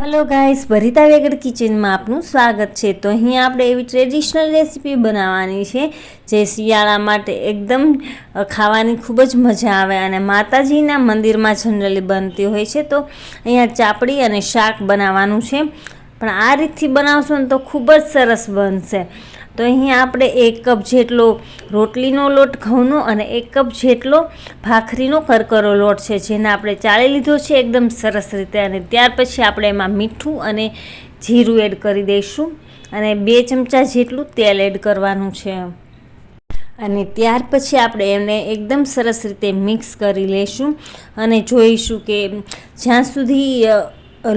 Hello guys ભરિતા Vegad કિચનમાં આપનું સ્વાગત છે. તો અહીં આપણે એવી ટ્રેડિશનલ રેસીપી બનાવવાની છે, જે શિયાળા માટે એકદમ ખાવાની ખૂબ જ મજા આવે અને માતાજીના મંદિરમાં જનરલી બનતી હોય છે. તો અહીંયા ચાપડી અને શાક બનાવવાનું છે. પણ આ રીતથી બનાવશો ને તો ખૂબ જ સરસ બનશે. તો અહીંયા આપણે એક કપ જેટલો રોટલીનો લોટ ઘઉંનો અને એક કપ જેટલો ભાખરીનો કરકરો લોટ છે, જેને આપણે ચાળી લીધો છે એકદમ સરસ રીતે. અને ત્યાર પછી આપણે એમાં મીઠું અને જીરું એડ કરી દઈશું અને બે ચમચા જેટલું તેલ એડ કરવાનું છે. અને ત્યાર પછી આપણે એને એકદમ સરસ રીતે મિક્સ કરી લઈશું અને જોઈશું કે જ્યાં સુધી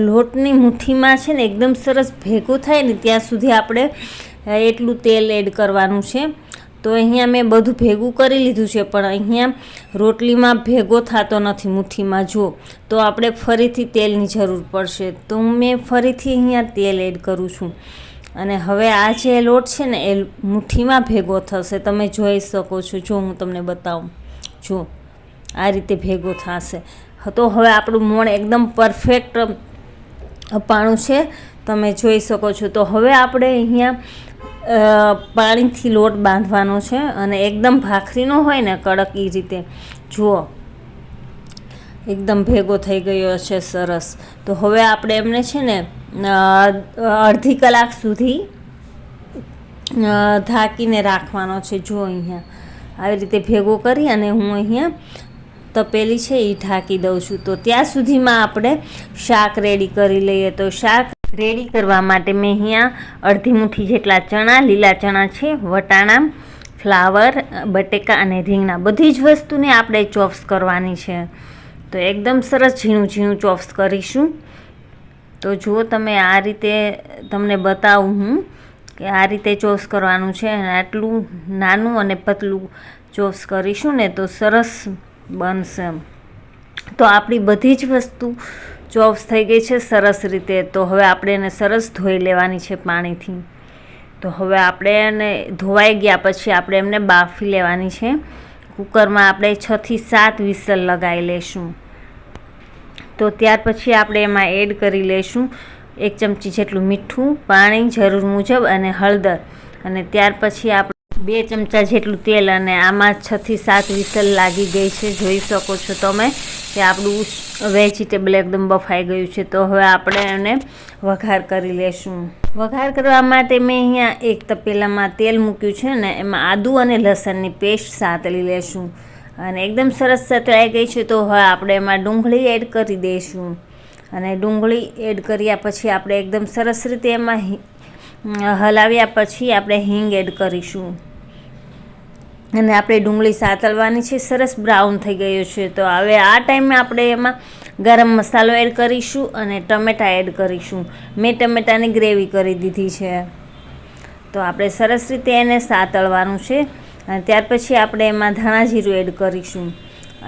લોટની મુઠ્ઠીમાં છે ને એકદમ સરસ ભેગું થાય ને ત્યાં સુધી આપણે એટલું તેલ એડ કરવાનું છે. તો અહીંયા મેં બધું ભેગું કરી લીધું છે, પણ અહીંયા રોટલીમાં ભેગો થતો નથી મુઠ્ઠીમાં, જો. તો આપણે ફરીથી તેલની જરૂર પડશે. તો મેં ફરીથી અહીંયા તેલ એડ કરું છું. અને હવે આ જે લોટ છે ને, એ મુઠ્ઠીમાં ભેગો થશે. તમે જોઈ શકો છો. જો હું તમને બતાવું. જો, આ રીતે ભેગો થશે. તો હવે આપણું મોણ એકદમ પરફેક્ટ અપાણું છે. તમે જોઈ શકો છો. તો હવે આપણે અહીંયા પાણીથી લોટ બાંધવાનો છે અને એકદમ ભાખરીનો હોય ને કડક એ રીતે. જુઓ. એકદમ ભેગો થઈ ગયો છે સરસ. તો હવે આપણે એમને છે ને અડધી કલાક સુધી ઢાંકીને રાખવાનો છે. જો અહીંયા. આવી રીતે ભેગો કરી અને હું અહીંયા તપેલી છે એ ઢાંકી દઉં છું. તો ત્યાં સુધીમાં આપણે શાક રેડી કરી લઈએ. તો શાક રેડી કરવા માટે મેં અહીંયા અડધી મુઠ્ઠી જેટલા ચણા, લીલા ચણા છે, વટાણા, ફ્લાવર, બટેકા અને રીંગણા. બધી જ વસ્તુને આપણે ચોપ્સ કરવાની છે. તો એકદમ સરસ ઝીણું ઝીણું ચોપ્સ કરીશું. તો જુઓ તમે આ રીતે તમને બતાવું હું કે આ રીતે ચોસ કરવાનું છે. અને આટલું નાનું અને પતલું ચોપ્સ કરીશું ને તો સરસ બનશે. તો આપણી બધી જ વસ્તુ ચોપ્સ થઈ ગઈ છે સરસ રીતે. તો હવે આપણે એને સરસ ધોઈ લેવાની છે પાણીથી. તો હવે આપણે એને ધોવાઈ ગયા પછી આપણે એમને બાફી લેવાની છે. કુકરમાં આપણે છથી સાત વિસલ લગાવી લઈશું તો ત્યાર પછી આપણે એમાં એડ કરી લઈશું એક ચમચી જેટલું મીઠું, પાણી જરૂર મુજબ અને હળદર. અને ત્યાર પછી આપણે બે ચમચા જેટલું તેલ અને આમાં છથી સાત વિસલ લાગી ગઈ છે. જોઈ શકો છો તમે કે આપણું વેજીટેબલ એકદમ બફાઈ ગયું છે. તો હવે આપણે એને વઘાર કરી લેશું. વઘાર કરવા માટે મેં અહીંયા એક તપેલામાં તેલ મૂક્યું છે ને એમાં આદુ અને લસણની પેસ્ટ સાતળી લેશું. અને એકદમ સરસ સતળાઈ ગઈ છે તો હવે આપણે એમાં ડુંગળી એડ કરી દઈશું. અને ડુંગળી એડ કર્યા પછી આપણે એકદમ સરસ રીતે એમાં હલાવ્યા પછી આપણે હિંગ એડ કરીશું. અને આપણે ડુંગળી સાતળવાની છે, સરસ બ્રાઉન થઈ ગયું છે. તો હવે આ ટાઈમે આપણે એમાં ગરમ મસાલો એડ કરીશું અને ટમેટા એડ કરીશું. મેં ટમેટાની ગ્રેવી કરી દીધી છે. તો આપણે સરસ રીતે એને સાતળવાનું છે. અને ત્યાર પછી આપણે એમાં ધાણા જીરું એડ કરીશું.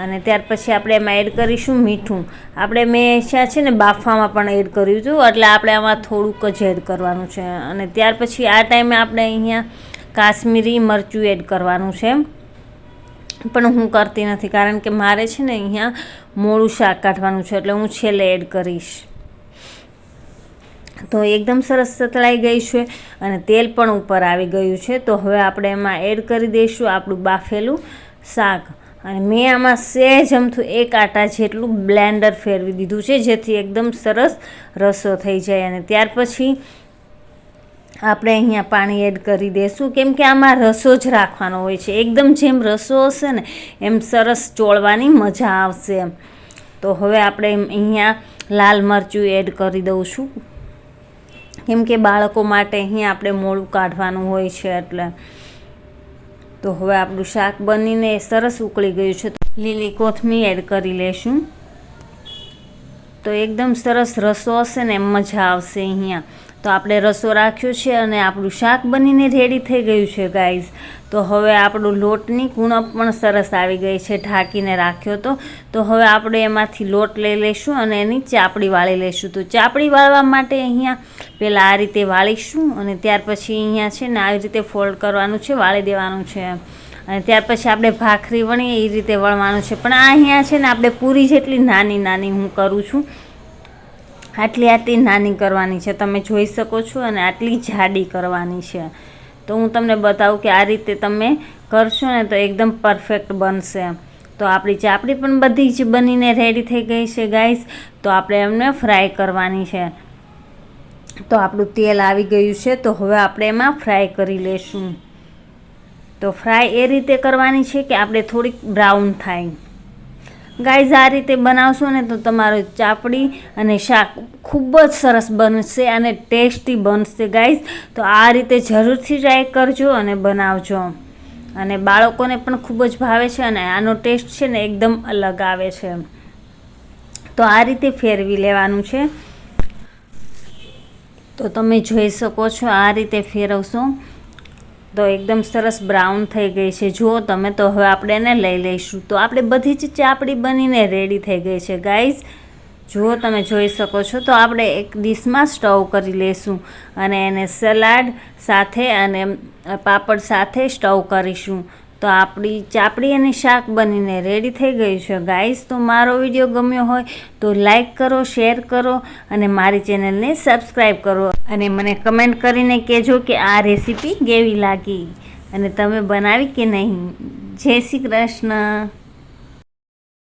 અને ત્યાર પછી આપણે એમાં એડ કરીશું મીઠું. આપણે મેં ત્યાં છે ને બાફવામાં પણ એડ કર્યું હતું, એટલે આપણે આમાં થોડુંક જ એડ કરવાનું છે. અને ત્યાર પછી આ ટાઈમે આપણે અહીંયા કાશ્મીરી મરચું એડ કરવાનું છે. પણ હું કરતી નથી, કારણ કે મારે છે ને અહીંયા મોળું શાક કાઢવાનું છે, એટલે હું છેલ્લે એડ કરીશ. તો એકદમ સરસ સતળાઈ ગઈ છે અને તેલ પણ ઉપર આવી ગયું છે. તો હવે આપણે એમાં એડ કરી દઈશું આપણું બાફેલું શાક. અને મેં આમાં સહેજ અમથું એક આટા જેટલું બ્લેન્ડર ફેરવી દીધું છે, જેથી એકદમ સરસ રસો થઈ જાય. અને ત્યાર પછી આપણે અહીંયા પાણી એડ કરી દઈશું કેમ કે આમાં રસો જ રાખવાનો હોય છે. એકદમ જેમ રસો હશે ને, એમ સરસ ચોળવાની મજા આવશે એમ. તો હવે આપણે અહીંયા લાલ મરચું એડ કરી દઉં છું. કેમ કે બાળકો માટે અહીંયા આપણે મોડું કાઢવાનું હોય છે એટલે. તો હવે આપણું શાક બનીને સરસ ઉકળી ગયું છે. લીલી કોથમીર એડ કરી લેશું. તો એકદમ સરસ રસો હશે ને મજા આવશે અહીંયા. તો આપણે રસો રાખ્યો છે અને આપણું શાક બનીને રેડી થઈ ગયું છે ગાઈઝ તો હવે આપણું લોટની કુણપ પણ સરસ આવી ગઈ છે, ઢાંકીને રાખ્યો હતો તો હવે આપણે એમાંથી લોટ લઈ લઈશું અને એની ચાપડી વાળી લઈશું. તો ચાપડી વાળવા માટે અહીંયા પહેલાં આ રીતે વાળીશું અને ત્યાર પછી અહીંયા છે ને આવી રીતે ફોલ્ડ કરવાનું છે, વાળી દેવાનું છે. અને ત્યાર પછી આપણે ભાખરી વણીએ, એ રીતે વળવાનું છે. પણ આ અહીંયા છે ને આપણે પૂરી જેટલી નાની નાની હું કરું છું. આટલી આટલી નાની કરવાની છે. તમે જોઈ શકો છો અને આટલી જાડી કરવાની છે. તો હું તમને બતાવું કે આ રીતે તમે કરશો ને તો એકદમ પરફેક્ટ બનશે. તો આપણી ચાપડી પણ બધી જ બનીને રેડી થઈ ગઈ છે ગાઈસ તો આપણે એમને ફ્રાય કરવાની છે. તો આપણું તેલ આવી ગયું છે. તો હવે આપણે એમાં ફ્રાય કરી લેશું. તો ફ્રાય એ રીતે કરવાની છે કે આપણે થોડીક બ્રાઉન થાય. ગાઈઝ, આ રીતે બનાવશો ને તો તમારું ચાપડી અને શાક ખૂબ જ સરસ બનશે અને ટેસ્ટી બનશે ગાઈઝ. તો આ રીતે જરૂરથી ટ્રાય કરજો અને બનાવજો. અને બાળકોને પણ ખૂબ જ ભાવે છે અને આનો ટેસ્ટ છે ને એકદમ અલગ આવે છે. તો આ રીતે ફેરવી લેવાનું છે. તો તમે જોઈ શકો છો આ રીતે ફેરવશો. તો એકદમ સરસ બ્રાઉન થઈ ગઈ છે. જુઓ તમે તો હવે આપણે એને લઈ લઈશું. તો આપણે બધી જ ચાપડી બનીને રેડી થઈ ગઈ છે. ગાઈઝ જુઓ તમે જોઈ શકો છો. તો આપણે એક ડીશમાં સ્ટવ કરી લઈશું અને એને સલાડ સાથે અને પાપડ સાથે સ્ટવ કરીશું. તો આપણી ચાપડી અને શાક બનીને રેડી થઈ ગયું છે. ગાઈસ તો મારો વીડિયો ગમ્યો હોય તો લાઈક કરો શેર કરો અને મારી ચેનલને સબસ્ક્રાઈબ કરો. અને મને કમેન્ટ કરીને કહેજો કે આ રેસીપી કેવી લાગી અને તમે બનાવી કે નહીં. જય શ્રી કૃષ્ણ.